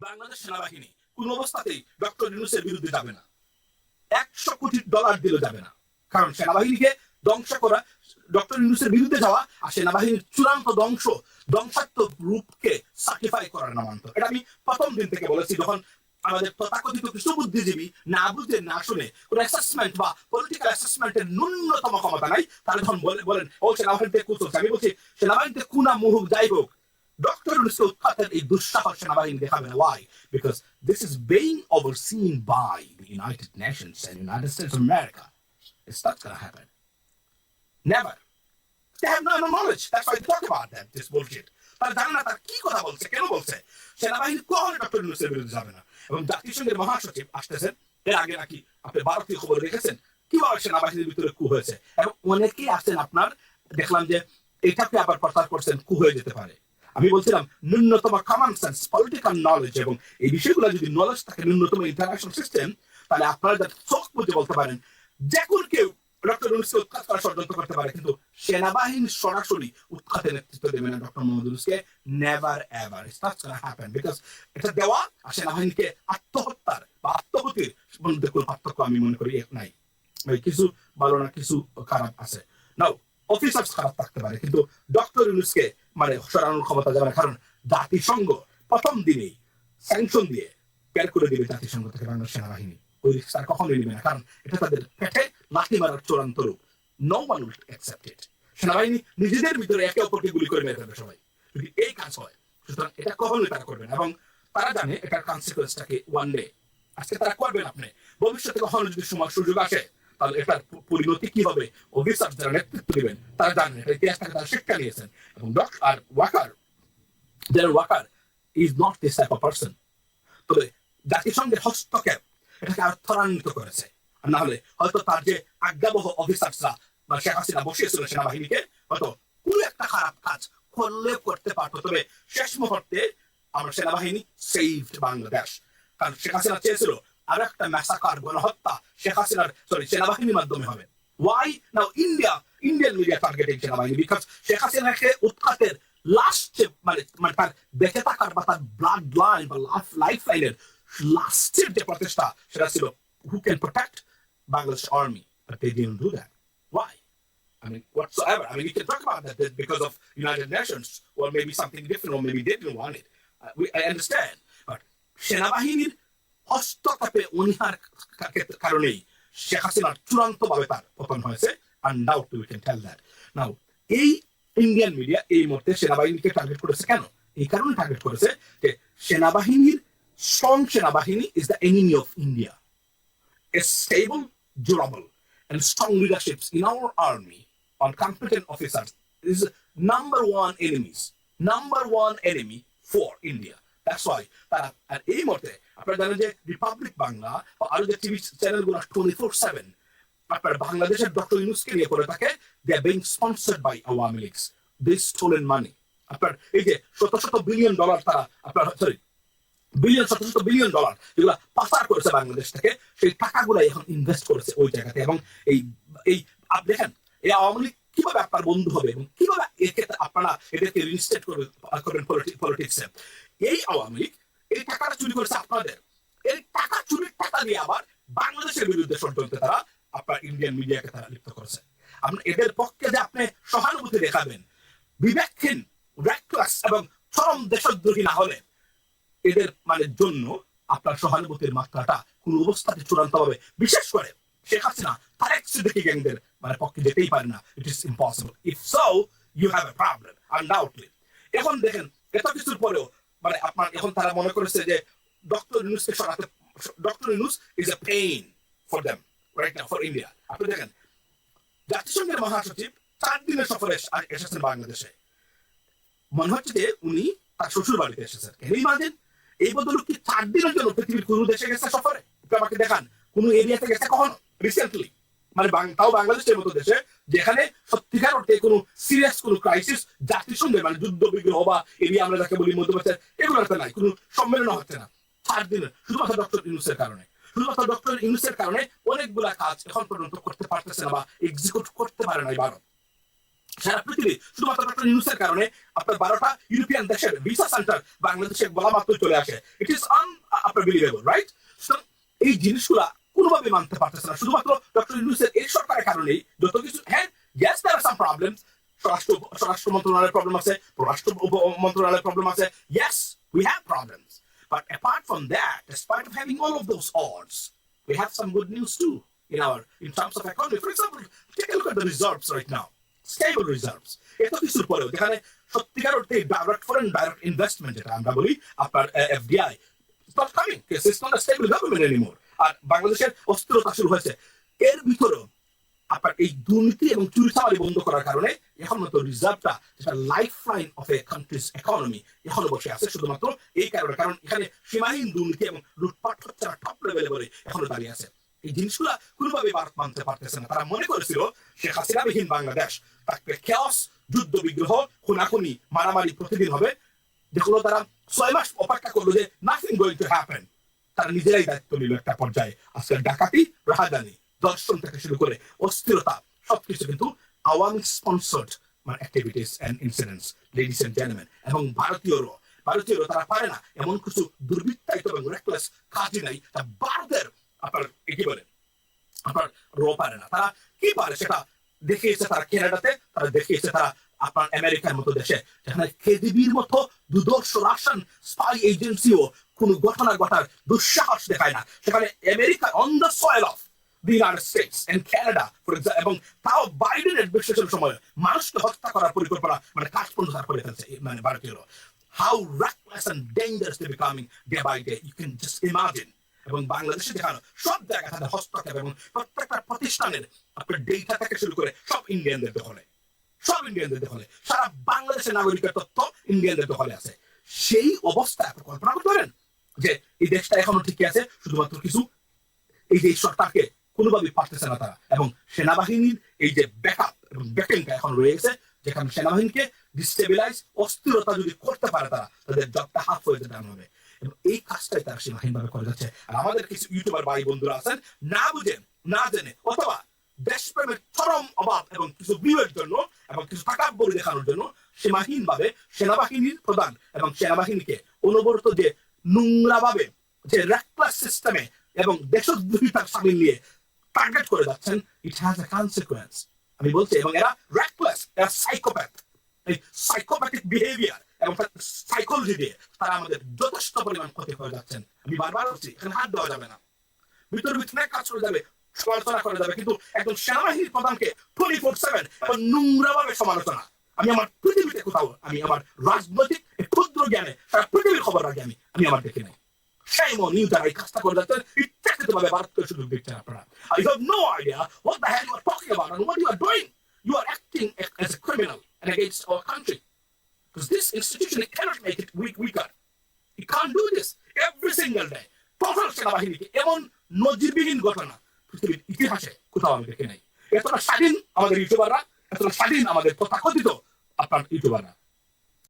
বাংলাদেশ সেনাবাহিনী কোন অবস্থাতেই ডক্টর ইউনুসের বিরুদ্ধে যাবে না। একশো কোটি ডলার দিলে যাবে না। কারণ সেনাবাহিনীকে ধ্বংস করা, ডক্টর ইউনুসের বিরুদ্ধে যাওয়া আর সেনাবাহিনীর চূড়ান্ত ধ্বংস, ধ্বংসাত্মক রূপকে সার্টিফাই করার নামান্তর। এটা আমি প্রথম দিন থেকে বলেছি, যখন আমাদের তথাকথিত কিছু বুদ্ধিজীবী না বুঝে, না শুনে কোন অ্যাসেসমেন্ট বা পলিটিক্যাল অ্যাসেসমেন্টের ন্যূনতম ক্ষমতা নাই তারা যখন বলে, বলেন, ও সেনাবাহিনীতে কুচলছে আমি বলছি, সেনাবাহিনীতে কুনা মুহুক, যাই হোক। ডক্টর ইউনুসকে উৎখাতের এই দুঃসাহস সেনাবাহিনী দেখাবে না why because this is being overseen by the United Nations and United States of America. It's not gonna happen. Never. They have no, no knowledge. That's why they talk about that, this bullshit. তারা জানে না তারা কি কথা বলছে কেন বলছে সেনাবাহিনী কখনো ডক্টর ইউনুসের বিরুদ্ধে যাবে না এবং জাতিসংঘের মহাসচিব আসতেছেন এর আগে নাকি আপনি ভারতীয় খবর দেখেছেন কীভাবে সেনাবাহিনীর ভিতরে কু হয়েছে এবং অনেকেই আসছেন আপনার দেখলাম যে এটাকে আবার প্রচার করছেন কু হয়ে যেতে পারে আমি বলছিলাম ন্যূনতম কমন সেন্স পলিটিক্যাল নলেজ এবং এই বিষয়গুলো যদি নলেজ থাকে, ন্যূনতম ইন্টারন্যাশনাল সিস্টেম তাহলে আপনারা যাতে চোখ বুঝে বলতে পারেন, যে কোন কেউ ডক্টর উৎখাত করার ষড়যন্ত্র করতে পারে, কিন্তু সেনাবাহিনী সরাসরি নেতৃত্ব দেবে না doctor Mohammad never ever it's not happen because এটা দেওয়া আর সেনাবাহিনীকে আত্মহত্যার বা আত্মহতির মধ্যে কোনো পার্থক্য আমি মনে করি নাই। কিছু ভালো না, কিছু খারাপ আছে। নাও অফিসার্স খারাপ থাকতে পারে, কিন্তু ডক্টর ইউনুসকে মানে সরানোর ক্ষমতা যাবে না কারণ জাতিসংঘ প্রথম দিনেই স্যাংশন দিয়ে বের করে দিবে জাতিসংঘ থেকে বাংলাদেশ সেনাবাহিনী। ওই কখনোই নেবে না, কারণ এটা তাদের পেটে লাঠি মারার চূড়ান্ত রূপ। নো ওয়ান উইল সেনাবাহিনী নিজেদের ভিতরে একে অপরকে গুলি করে মেরে ফেলবে সবাই। যদি এই কাজ হয়, সুতরাং এটা কখনোই তারা করবে না এবং তারা জানে এটার কনসিকুয়েন্সটাকে ওয়ান ডে আজকে তারা করবেন আপনি। ভবিষ্যতে কখনো যদি সময় সুযোগ আসে তাহলে এটার পরিণতি কি হবে? অফিসার যারা নেতৃত্ব দিবেন, তারা জানেন এটা ইতিহাস তারা শিক্ষা নিয়েছেন। এবং doctor R Waker general Waker is not this type of person তবে জাতিসংঘের হস্তক্ষেপ, এটাকে আরও ত্বরান্বিত করেছে। আর না হলে হয়তো তার যে আজ্ঞাবহ অফিসার্সরা বা শেখ হাসিনা বসিয়েছিল সেনাবাহিনীকে, হয়তো কোনো একটা খারাপ কাজ করলে করতে পারতো। তবে শেষ মুহূর্তে আমরা সেনাবাহিনী সেভড বাংলাদেশ। কারণ শেখ হাসিনা চেয়েছিল আর একটা ম্যাসাকার গণহত্যা শেখ হাসিনার সরি সেনাবাহিনীর মাধ্যমে হবে। Why now India Indian media targeting সেনাবাহিনী বিকজ শেখ হাসিনাকে উৎখাতের লাস্ট মানে মানে তার বেঁচে থাকার বা তার ব্লাড লাইন বা লাইফ লাইনের লাস্টের যে প্রচেষ্টা সেটা ছিল who can protect Bangladesh army but they didn't do that why I mean, whatsoever. I mean, we can talk about that that because of United Nations, or maybe something different, or maybe they didn't want it. Uh, we, I understand, but সেনাবাহিনীর হস্তক্ষেপে অনীহার কারণেই শেখ হাসিনার চূড়ান্ত ভাবে তার পতন হয়েছে। Undoubt we can tell that now এই ইন্ডিয়ান মিডিয়া এই মুহূর্তে সেনাবাহিনীকে টার্গেট করেছে কেন? এই কারণে টার্গেট করেছে যে সেনাবাহিনীর স্ট্রং সেনাবাহিনী is the enemy of India a stable, durable, and strong leaderships in our army on competent officers is number one enemies, number one enemy for India. That's why, তারা, আর এই মুহূর্তে আপনারা জানেন যে রিপাবলিক বাংলা বা আরও যে টিভি চ্যানেলগুলো টোয়েন্টি ফোর সেভেন আপনার বাংলাদেশের ডক্টর ইউনুসকে নিয়ে করে থাকে they are being sponsored by Awami League's this stolen money আপনার, এই যে শত শত বিলিয়ন ডলার তারা, আপনার সরি বিলিয়ন শত শত বিলিয়ন ডলার যেগুলো পাচার করেছে বাংলাদেশ থেকে, সেই টাকাগুলো এখন ইনভেস্ট করেছে ওই জায়গাতে। এবং এই এই আপনি দেখেন, এই আওয়ামী লীগ কীভাবে আপনার বন্ধু হবে এবং কীভাবে একে আপনারা এদেরকে রিস্টেট করবেন পলিটিক্সে এই আওয়ামী লীগ, এই টাকাটা চুরি করেছে আপনাদের। এই টাকা চুরির টাকা দিয়ে আবার বাংলাদেশের বিরুদ্ধে ষড়যন্ত্রে তারা আপনার ইন্ডিয়ান মিডিয়াকে তারা লিপ্ত করেছে। আপনি এদের পক্ষে যে আপনি সহানুভূতি দেখাবেন, বিবেকহীন রেকলাস এবং চরম দেশদ্রোহী না হলে এদের মানে জন্য আপনার সহানুভূতির মাত্রাটা কোন অবস্থাতে চূড়ান্ত হবে বিশেষ করে শেখ হাসিনা, তারেক সিদ্দিকী গ্যাংদের মানে পক্ষে যেতেই পারে না। It is impossible if so you have a problem undoubtedly এখন দেখেন, এত কিছুর পরেও মানে আপনার এখন তারা মনে করেছে যে doctor doctor Yunus is a pain for them right for India আপনি দেখেন, জাতিসংঘের মহাসচিব চার দিনের সফরে এস- এসেছেন বাংলাদেশে। মনে হচ্ছে যে উনি তার শ্বশুর বাড়িতে এসেছেন ইমাজিন এই বদল কি চার দিনের জন্য পৃথিবীর কোন দেশে গেছে সফরে? আমাকে দেখান, কোন এরিয়াতে গেছে কখন? রিসেন্টলি মানে তাও বাংলাদেশের মতো দেশে যেখানে সত্যিকার অর্থে কোনো সিরিয়াস কোনো ক্রাইসিস জাতিসংঘে মানে যুদ্ধ, বিগ্রহ বা এরিয়া আমরা যাকে বলি মধ্যপ্রাচ্যের, এগুলো একটা নাই, কোনো সম্মেলন হচ্ছে না। চার দিনের শুধুমাত্র ডক্টর ইউনুসের কারণে। শুধুমাত্র ডক্টর ইউনুসের কারণে অনেকগুলা কাজ এখন পর্যন্ত করতে পারতেছে না বা এক্সিকিউট করতে পারে না এই ভারত। সারা পৃথিবী শুধুমাত্র ডক্টর ইউনুসের কারণে আপনার বারোটা ইউরোপিয়ান দেশের ভিসা সেন্টার বাংলাদেশে বলা মাত্র চলে আসে। ইট ইস আন আপনার বিলিভেবল রাইট এই জিনিসগুলা কোনোভাবে মানতে পারতেছে না। শুধুমাত্র ডক্টর ইউনুসের এই সরকারের কারণেই যত কিছু হ্যাঁ ইয়েস দ্যার সাম প্রবলেমস স্বরাষ্ট্র স্বরাষ্ট্র মন্ত্রণালয়ের প্রবলেম আছে, পররাষ্ট্র মন্ত্রণালয়ের প্রবলেম আছে। Yes we have problems but apart from that despite of having all of those odds, we have some good news too in our, in terms of economy. For example, take a look at the reserves right now, stable reserves এত কিছুর পরেও যেখানে সত্যিকার অর্থে direct foreign direct investment যেটা আমরা বলি, আপনার FDI not coming, it's not a stable government anymore আর বাংলাদেশের অস্থিরতা শুরু হয়েছে। এর ভিতরেও আপনার এই দুর্নীতি এবং চুরি চামারি বন্ধ করার কারণে এখন মতো রিজার্ভটা, যেটা life line of a country's economy এখনও বসে আছে শুধুমাত্র এই কারণে। কারণ এখানে সীমাহীন দুর্নীতি এবং লুটপাট হচ্ছে টপ লেভেলে বলে এখনও দাঁড়িয়ে আছে। এই জিনিসগুলা কোনোভাবে ভারত মানতে পারতেছে না। তারা মনে করেছিল শেখ হাসিনাবিহীন বাংলাদেশ, তাকে খেয়স যুদ্ধ বিগ্রহ, খুনাখুনি, মারামারি প্রতিদিন হবে। যেগুলো তারা ছয় মাস অপেক্ষা করল যে নাথিং গোয়িং টু হ্যাপেন তারা নিজেরাই দায়িত্ব নিল একটা পর্যায়ে। আজকে ডাকাতি, রাহাদানি, দর্শন থেকে শুরু করে অস্থিরতা, সবকিছু কিন্তু আওয়ামী স্পন্সর্ড মানে activities and incidents ladies and gentleman এবং তারা পারে না এমন কিছু দুর্বৃত্তায়িত এবং রেকলেস কাজই নাই, তা ভারতের আপনার কি বলে? আপনার র পারে না। তারা কি পারে সেটা দেখিয়েছে তারা কানাডাতে, তারা দেখিয়েছে তারা আপনার আমেরিকার মতো দেশে, যেখানে কেজিবির মতো দুদর্শ রাশন স্পাই এজেন্সিও কোনো ঘটনা ঘটার দুঃসাহস দেখায় না। সেখানে America on the soil of the United States and Canada for example এবং তাও সময় মানুষকে হত্যা করার পরিকল্পনা মানে করে ফেলছে মানে how they becoming day by day, you can just imagine এবং বাংলাদেশে দেখানো সব তাদের হস্তক্ষেপ এবং প্রত্যেকটা প্রতিষ্ঠানের আপনার ডেটা থেকে শুরু করে সব ইন্ডিয়ানদের দখলে। সব ইন্ডিয়ানদের দখলে। সারা বাংলাদেশের নাগরিকের তথ্য ইন্ডিয়ানদের দখলে আছে। সেই অবস্থা আপনি কল্পনা করতে পারেন যে এই দেশটা এখনও ঠিকই আছে, শুধুমাত্র কিছু এই যে সরকারকে কোনোভাবেই পারতেছে না তারা। এবং সেনাবাহিনীর এই যে ব্যাকআপ এবং ব্যাকিংটা এখন রয়ে গেছে, যেখানে সেনাবাহিনীকে ডিস্টেবিলাইজ অস্থিরতা যদি করতে পারে তারা, তাদের জবটা হাফ হয়ে যেতে হবে। এবং এই কাজটাই তারা সীমাহীন ভাবে করে যাচ্ছে। আর আমাদের কিছু ইউটিউবার ভাই বন্ধুরা আছেন, না বুঝেন না জেনে অথবা দেশপ্রেমের চরম অভাব এবং কিছু ভিউয়ের জন্য কিছু টাকাব্বরি দেখানোর জন্য সীমাহীন ভাবে সেনাবাহিনীর প্রধান এবং সেনাবাহিনীকে অনবরত যে নোংরা ভাবে যে রেকলাস সিস্টেমে এবং দেশদ্রোহিতার সামিল নিয়ে টার্গেট করে যাচ্ছেন ইট হ্যাজ এ কনসিকুয়েন্স আমি বলছি, এবং এরা রেকলেস এরা সাইকোপ্যাথ এই সাইকোপ্যাথিক বিহেভিয়ার এবং সাইকোলজি দিয়ে তারা আমাদের যথেষ্ট পরিমাণ ক্ষতি হয়ে যাচ্ছেন। আমি বারবার বলছি, এখানে হাত দেওয়া যাবে না। ভিতর ভিতরে কাজ করে যাবে। সমালোচনা করে যাবে কিন্তু একজন সেনাবাহিনীর প্রধানকে টোয়েন্টি ফোর সেভেন এবং নোংরা সমালোচনা আমি আমার পৃথিবীতে কোথাও আমি আমার রাজনৈতিক ক্ষুদ্র জ্ঞানে সারা পৃথিবীর খবর রাখি আমি আমি আমার দেখি নাই সেই মন ইউ এই কাজটা করে যাচ্ছেন আপনারা the hell you are talking about and what you are doing. You are acting as a criminal and against our country. Because this institution it cannot make it weak, weaker. It can't do this every single day. Total সেনাবাহিনীকে এমন নজিরবিহীন ঘটনা পৃথিবীর ইতিহাসে কোথাও আমি দেখি নাই। এতটা স্বাধীন আমাদের ইউটিউবাররা, এতটা স্বাধীন আমাদের তথাকথিত আপনার ইউটিউবাররা।